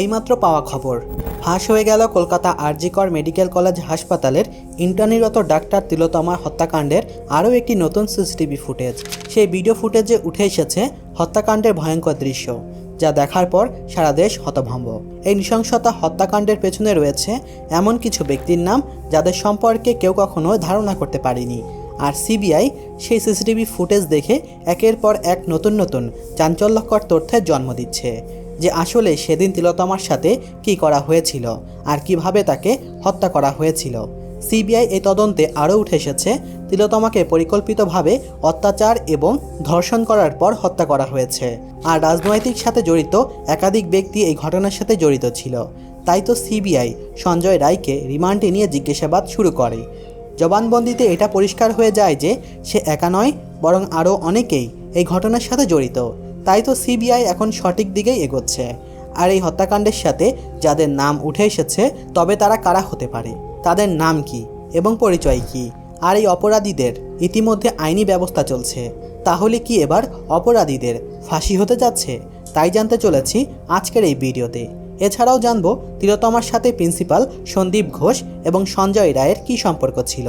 এইমাত্র পাওয়া খবর। ফাঁস হয়ে গেল কলকাতা আরজিকর মেডিকেল কলেজ হাসপাতালের ইন্টার্নিরত ডাক্তার তিলোতমার হত্যাকাণ্ডের আরও একটি নতুন সিসিটিভি ফুটেজ। সেই ভিডিও ফুটেজে উঠে এসেছে হত্যাকাণ্ডের ভয়ঙ্কর দৃশ্য, যা দেখার পর সারা দেশ হতভম্ব। এই নৃশংসতা হত্যাকাণ্ডের পেছনে রয়েছে এমন কিছু ব্যক্তির নাম যাদের সম্পর্কে কেউ কখনো ধারণা করতে পারেনি। আর সিবিআই সেই সিসিটিভি ফুটেজ দেখে একের পর এক নতুন নতুন চাঞ্চল্যকর তথ্যের জন্ম দিচ্ছে। যে আসলে সেদিন তিলোতমার সাথে কি করা হয়েছিল আর কীভাবে তাকে হত্যা করা হয়েছিল। সিবিআই এই তদন্তে আরও উঠে এসেছে তিলোতমাকে পরিকল্পিতভাবে অত্যাচার এবং ধর্ষণ করার পর হত্যা করা হয়েছে। আর রাজনৈতিক সাথে জড়িত একাধিক ব্যক্তি এই ঘটনার সাথে জড়িত ছিল। তাই তো সিবিআই সঞ্জয় রায়কে রিমান্ডে নিয়ে জিজ্ঞাসাবাদ শুরু করে। জবানবন্দিতে এটা পরিষ্কার হয়ে যায় যে সে একা নয়, বরং আরও অনেকেই এই ঘটনার সাথে জড়িত। তাই তো সিবিআই এখন সঠিক দিকেই এগোচ্ছে। আর এই হত্যাকাণ্ডের সাথে যাদের নাম উঠে এসেছে, তবে তারা কারা হতে পারে? তাদের নাম কি? এবং পরিচয় কি? আর এই অপরাধীদের ইতিমধ্যে আইনি ব্যবস্থা চলছে। তাহলে কি এবার অপরাধীদের ফাঁসি হতে যাচ্ছে? তাই জানতে চলেছি আজকের এই ভিডিওতে। এছাড়াও জানব তিলোতমার সাথে প্রিন্সিপাল সন্দীপ ঘোষ এবং সঞ্জয় রায়ের কী সম্পর্ক ছিল।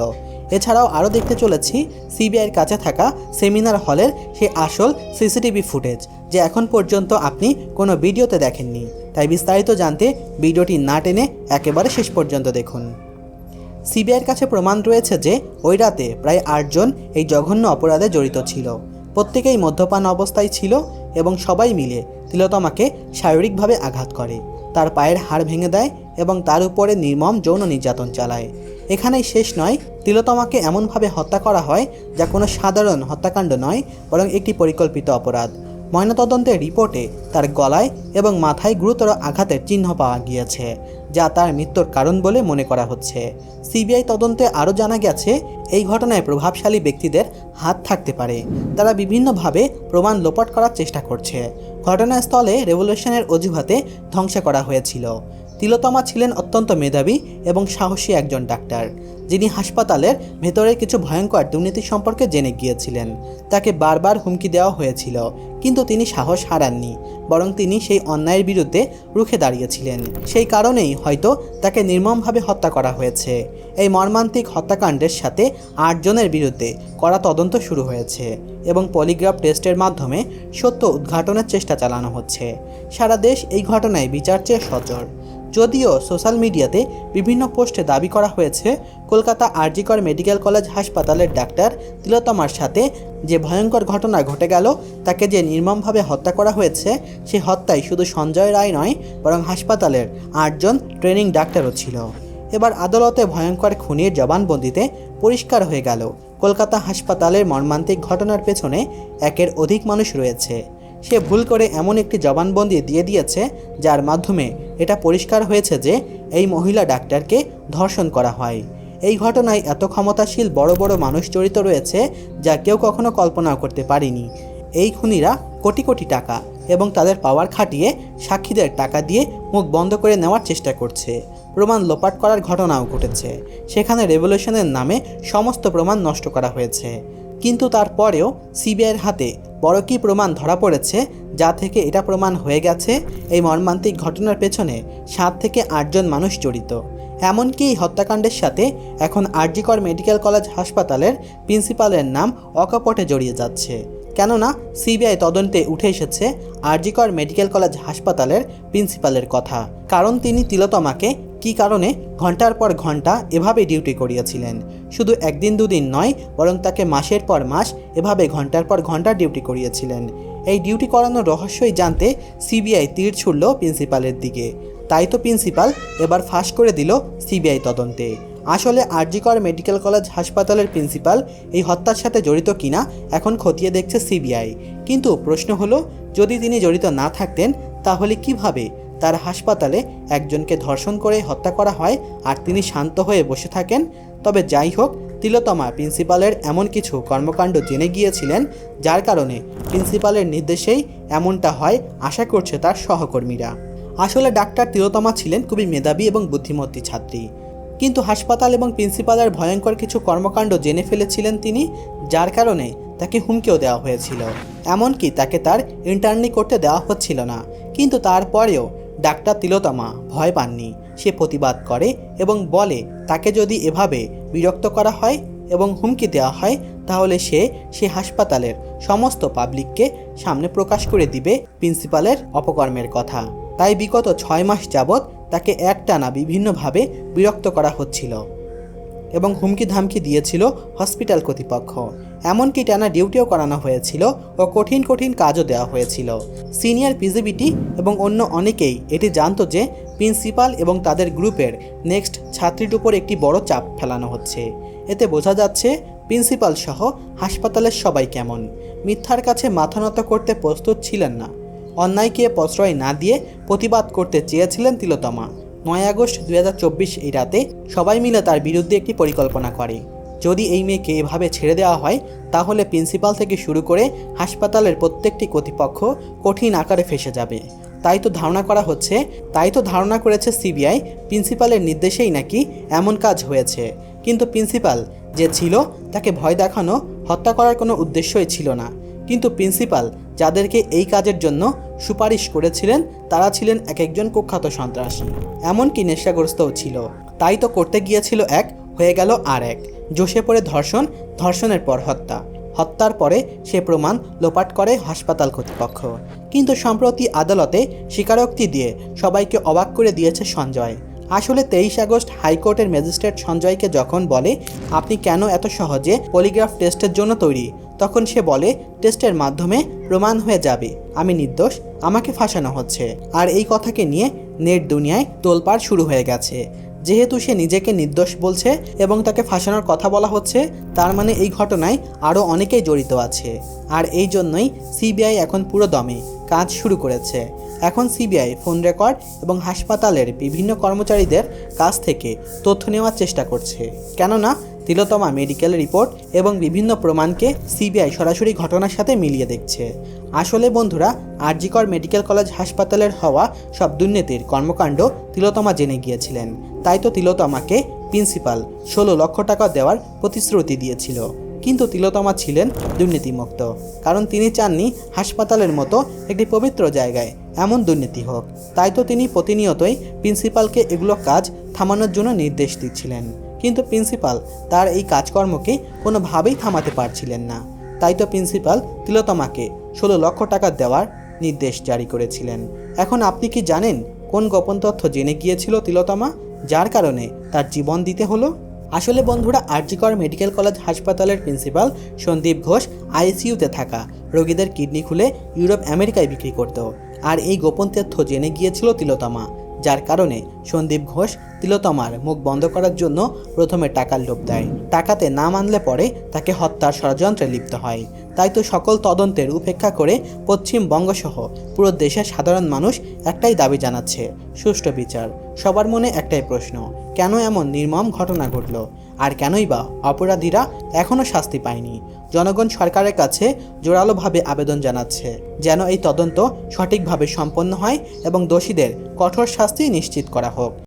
এছাড়াও আরও দেখতে চলেছি সিবিআইয়ের কাছে থাকা সেমিনার হলের সেই আসল সিসিটিভি ফুটেজ, যে এখন পর্যন্ত আপনি কোনো ভিডিওতে দেখেননি। তাই বিস্তারিত জানতে ভিডিওটি না টেনে একেবারে শেষ পর্যন্ত দেখুন। সিবিআইয়ের কাছে প্রমাণ রয়েছে যে ওই রাতে প্রায় আটজন এই জঘন্য অপরাধে জড়িত ছিল। প্রত্যেকেই মদ্যপান অবস্থায় ছিল এবং সবাই মিলে তিলোতমাকে শারীরিকভাবে আঘাত করে। তার পায়ের হাড় ভেঙে দেয় এবং তার উপরে নির্মম যৌন নির্যাতন চালায়। এখানেই শেষ নয় তিলোতমাকে এমনভাবে হত্যা করা হয় যা কোনো সাধারণ হত্যাকাণ্ড নয়, বরং একটি পরিকল্পিত অপরাধ। ময়নাতদন্তের রিপোর্টে তার গলায় এবং মাথায় গুরুতর আঘাতের চিহ্ন পাওয়া গিয়েছে, যা তার মৃত্যুর কারণ বলে মনে করা হচ্ছে। সিবিআই তদন্তে আরও জানা গেছে, এই ঘটনায় প্রভাবশালী ব্যক্তিদের হাত থাকতে পারে। তারা বিভিন্নভাবে প্রমাণ লোপাট করার চেষ্টা করছে। ঘটনাস্থলে রেভলিউশনের অজুহাতে ধ্বংস করা হয়েছিল। তিলোতমা ছিলেন অত্যন্ত মেধাবী এবং সাহসী একজন ডাক্তার, যিনি হাসপাতালের ভেতরে কিছু ভয়ঙ্কর দুর্নীতি সম্পর্কে জেনে গিয়েছিলেন। তাকে বারবার হুমকি দেওয়া হয়েছিল, কিন্তু তিনি সাহস হারাননি, বরং তিনি সেই অন্যায়ের বিরুদ্ধে রুখে দাঁড়িয়েছিলেন। সেই কারণেই হয়তো তাকে নির্মমভাবে হত্যা করা হয়েছে। এই মর্মান্তিক হত্যাকাণ্ডের সাথে আটজনের বিরুদ্ধে কড়া তদন্ত শুরু হয়েছে এবং পলিগ্রাফ টেস্টের মাধ্যমে সত্য উদ্ঘাটনের চেষ্টা চালানো হচ্ছে। সারা দেশ এই ঘটনায় বিচার চেয়ে সচর। যদিও সোশ্যাল মিডিয়াতে বিভিন্ন পোস্টে দাবি করা হয়েছে, কলকাতা আরজিকর মেডিকেল কলেজ হাসপাতালের ডাক্তার তিলোতমার সাথে যে ভয়ঙ্কর ঘটনা ঘটে গেল, তাকে যে নির্মমভাবে হত্যা করা হয়েছে, সে হত্যায় শুধু সঞ্জয় রায় নয়, বরং হাসপাতালের আটজন ট্রেনিং ডাক্তারও ছিল। এবার আদালতে ভয়ঙ্কর খুনির জবানবন্দিতে পরিষ্কার হয়ে গেল। কলকাতা হাসপাতালের মর্মান্তিক ঘটনার পেছনে একের অধিক মানুষ রয়েছে। সে ভুল করে এমন একটি জবানবন্দি দিয়ে দিয়েছে, যার মাধ্যমে এটা পরিষ্কার হয়েছে যে এই মহিলা ডাক্তারকে ধর্ষণ করা হয়। এই ঘটনায় এত ক্ষমতাশীল বড় বড় মানুষ জড়িত রয়েছে, যা কেউ কখনো কল্পনাও করতে পারেনি। এই খুনিরা কোটি কোটি টাকা এবং তাদের পাওয়ার খাটিয়ে সাক্ষীদের টাকা দিয়ে মুখ বন্ধ করে নেওয়ার চেষ্টা করছে। প্রমাণ লোপাট করার ঘটনাও ঘটেছে। সেখানে রেভলিউশনের নামে সমস্ত প্রমাণ নষ্ট করা হয়েছে। কিন্তু তারপরেও সিবিআইয়ের হাতে বড় কী প্রমাণ ধরা পড়েছে, যা থেকে এটা প্রমাণ হয়ে গেছে, এই মর্মান্তিক ঘটনার পেছনে সাত থেকে আটজন মানুষ জড়িত। এমনকি এই হত্যাকাণ্ডের সাথে এখন আরজিকর মেডিকেল কলেজ হাসপাতালের প্রিন্সিপালের নাম অকপটে জড়িয়ে যাচ্ছে। কেননা, সিবিআই তদন্তে উঠে এসেছে আরজিকর মেডিকেল কলেজ হাসপাতালের প্রিন্সিপালের কথা। কারণ তিনি তিলোতমাকে কী কারণে ঘণ্টার পর ঘণ্টা এভাবে ডিউটি করিয়েছিলেন? শুধু একদিন দুদিন নয়, বরং তাকে মাসের পর মাস এভাবে ঘণ্টার পর ঘণ্টা ডিউটি করিয়েছিলেন। এই ডিউটি করানোর রহস্যই জানতে সিবিআই তীর ছুড়ল প্রিন্সিপালের দিকে। তাই তো প্রিন্সিপাল এবার ফাঁস করে দিল সিবিআই তদন্তে। আসলে আরজিকর মেডিকেল কলেজ হাসপাতালের প্রিন্সিপাল এই হত্যার সাথে জড়িত কিনা এখন খতিয়ে দেখছে সিবিআই। কিন্তু প্রশ্ন হলো, যদি তিনি জড়িত না থাকতেন, তাহলে কীভাবে? তার হাসপাতালে একজনকে ধর্ষণ করে হত্যা করা হয় আর তিনি শান্ত হয়ে বসে থাকেন। তবে যাই হোক তিলোতমা প্রিন্সিপালের এমন কিছু কর্মকাণ্ড জেনে গিয়েছিলেন, যার কারণে প্রিন্সিপালের নির্দেশেই এমনটা হয় আশা করছে তার সহকর্মীরা। আসলে ডাক্তার তিলোতমা ছিলেন খুবই মেধাবী এবং বুদ্ধিমতী ছাত্রী। কিন্তু হাসপাতাল এবং প্রিন্সিপালের ভয়ঙ্কর কিছু কর্মকাণ্ড জেনে ফেলেছিলেন তিনি, যার কারণে তাকে হুমকিও দেওয়া হয়েছিল। এমনকি তাকে তার ইন্টার্নি করতে দেওয়া হচ্ছিল না। কিন্তু তারপরেও ডাক্তার তিলোতমা ভয় পাননি। সে প্রতিবাদ করে এবং বলে, তাকে যদি এভাবে বিরক্ত করা হয় এবং হুমকি দেওয়া হয়, তাহলে সে সে হাসপাতালের সমস্ত পাবলিককে সামনে প্রকাশ করে দিবে প্রিন্সিপালের অপকর্মের কথা। তাই বিগত ছয় মাস যাবৎ তাকে একটানা বিভিন্নভাবে বিরক্ত করা হচ্ছিল। এবং হুমকি ধামকি দিয়েছিল হসপিটাল কর্তৃপক্ষ। এমনকি টানা ডিউটিও করানো হয়েছিল ও কঠিন কঠিন কাজও দেওয়া হয়েছিল। সিনিয়র পিজিবিটি এবং অন্য অনেকেই এটি জানতো যে প্রিন্সিপাল এবং তাদের গ্রুপের নেক্সট ছাত্রীর উপর একটি বড় চাপ ফেলানো হচ্ছে। এতে বোঝা যাচ্ছে প্রিন্সিপাল সহ হাসপাতালের সবাই কেমন। মিথ্যার কাছে মাথা নত করতে প্রস্তুত ছিলেন না। অন্যায়কে প্রশ্রয় না দিয়ে প্রতিবাদ করতে চেয়েছিলেন তিলোতমা নয় আগস্ট দুই হাজার চব্বিশ এই রাতে সবাই মিলে তার বিরুদ্ধে একটি পরিকল্পনা করে। যদি এই মেয়েকে এভাবে ছেড়ে দেওয়া হয়, তাহলে প্রিন্সিপাল থেকে শুরু করে হাসপাতালের প্রত্যেকটি কর্তৃপক্ষ কঠিন আকারে ফেসে যাবে। তাই তো ধারণা করা হচ্ছে, তাই তো ধারণা করেছে সিবিআই, প্রিন্সিপালের নির্দেশেই নাকি এমন কাজ হয়েছে। কিন্তু প্রিন্সিপাল যে ছিল, তাকে ভয় দেখানো, হত্যা করার কোনো উদ্দেশ্যই ছিল না। কিন্তু প্রিন্সিপাল যাদেরকে এই কাজের জন্য সুপারিশ করেছিলেন, তারা ছিলেন এক একজন কুখ্যাত সন্ত্রাসী। এমনকি নেশাগ্রস্তও ছিল। তাই তো করতে গিয়েছিল এক, হয়ে গেল আর এক। জোশে পড়ে ধর্ষণ, ধর্ষণের পর হত্যা। হত্যার পরে সে প্রমাণ লোপাট করে হাসপাতাল কর্তৃপক্ষ। কিন্তু সম্প্রতি আদালতে স্বীকারোক্তি দিয়ে সবাইকে অবাক করে দিয়েছে সঞ্জয়। আসলে তেইশ আগস্ট হাইকোর্টের ম্যাজিস্ট্রেট সঞ্জয়কে যখন বলে, আপনি কেন এত সহজে পলিগ্রাফ টেস্টের জন্য তৈরি? তখন সে বলে, টেস্টের মাধ্যমে প্রমাণ হয়ে যাবে। আমি নির্দোষ, আমাকে ফাঁসানো হচ্ছে। আর এই কথাকে নিয়ে নেট দুনিয়ায় তোলপাড় শুরু হয়ে গেছে। যেহেতু সে নিজেকে নির্দোষ বলছে এবং তাকে ফাঁসানোর কথা বলা হচ্ছে, তার মানে এই ঘটনায় আরও অনেকেই জড়িত আছে। আর এই জন্যই সিবিআই এখন পুরো দমে, কাজ শুরু করেছে। এখন সিবিআই, ফোন রেকর্ড এবং হাসপাতালের বিভিন্ন কর্মচারীদের কাছ থেকে তথ্য নেওয়ার চেষ্টা করছে। কেননা তিলোতমা মেডিকেল রিপোর্ট এবং বিভিন্ন প্রমাণকে সিবিআই সরাসরি ঘটনার সাথে মিলিয়ে দেখছে। আসলে বন্ধুরা, আরজিকর মেডিকেল কলেজ হাসপাতালের হওয়া সব দুর্নীতির কর্মকাণ্ড তিলোতমা জেনে গিয়েছিলেন। তাই তো তিলোতমাকে প্রিন্সিপাল ষোলো লক্ষ টাকা দেওয়ার প্রতিশ্রুতি দিয়েছিল। কিন্তু তিলোতমা ছিলেন দুর্নীতিমুক্ত, কারণ তিনি চাননি হাসপাতালের মতো একটি পবিত্র জায়গায় এমন দুর্নীতি হোক। তাই তো তিনি প্রতিনিয়তই প্রিন্সিপালকে এগুলো কাজ থামানোর জন্য নির্দেশ দিচ্ছিলেন। কিন্তু প্রিন্সিপাল তার এই কাজকর্মকে কোনোভাবেই থামাতে পারছিলেন না। তাই তো প্রিন্সিপাল তিলোতমাকে ষোলো লক্ষ টাকা দেওয়ার নির্দেশ জারি করেছিলেন। এখন আপনি কি জানেন কোন গোপন তথ্য জেনে গিয়েছিল তিলোতমা যার কারণে তার জীবন দিতে হলো? আসলে বন্ধুরা, আরজিকর মেডিকেল কলেজ হাসপাতালের প্রিন্সিপাল সন্দীপ ঘোষ আইসিইউতে থাকা রোগীদের কিডনি খুলে ইউরোপ, আমেরিকায় বিক্রি করত। আর এই গোপন তথ্য জেনে গিয়েছিল তিলোতমা যার কারণে সন্দীপ ঘোষ তিলোতমার মুখ বন্ধ করার জন্য প্রথমে টাকার লোভ দেয়। টাকাতে না মানলে পরে তাকে হত্যার ষড়যন্ত্রে লিপ্ত হয়। তাই তো সকল তদন্তের উপেক্ষা করে পশ্চিমবঙ্গসহ পুরো দেশের সাধারণ মানুষ একটাই দাবি জানাচ্ছে, সুষ্ঠু বিচার। সবার মনে একটাই প্রশ্ন, কেন এমন নির্মম ঘটনা ঘটল? আর কেনই বা অপরাধীরা এখনও শাস্তি পায়নি? জনগণ সরকারের কাছে জোরালোভাবে আবেদন জানাচ্ছে, যেন এই তদন্ত সঠিকভাবে সম্পন্ন হয় এবং দোষীদের কঠোর শাস্তি নিশ্চিত করা হোক।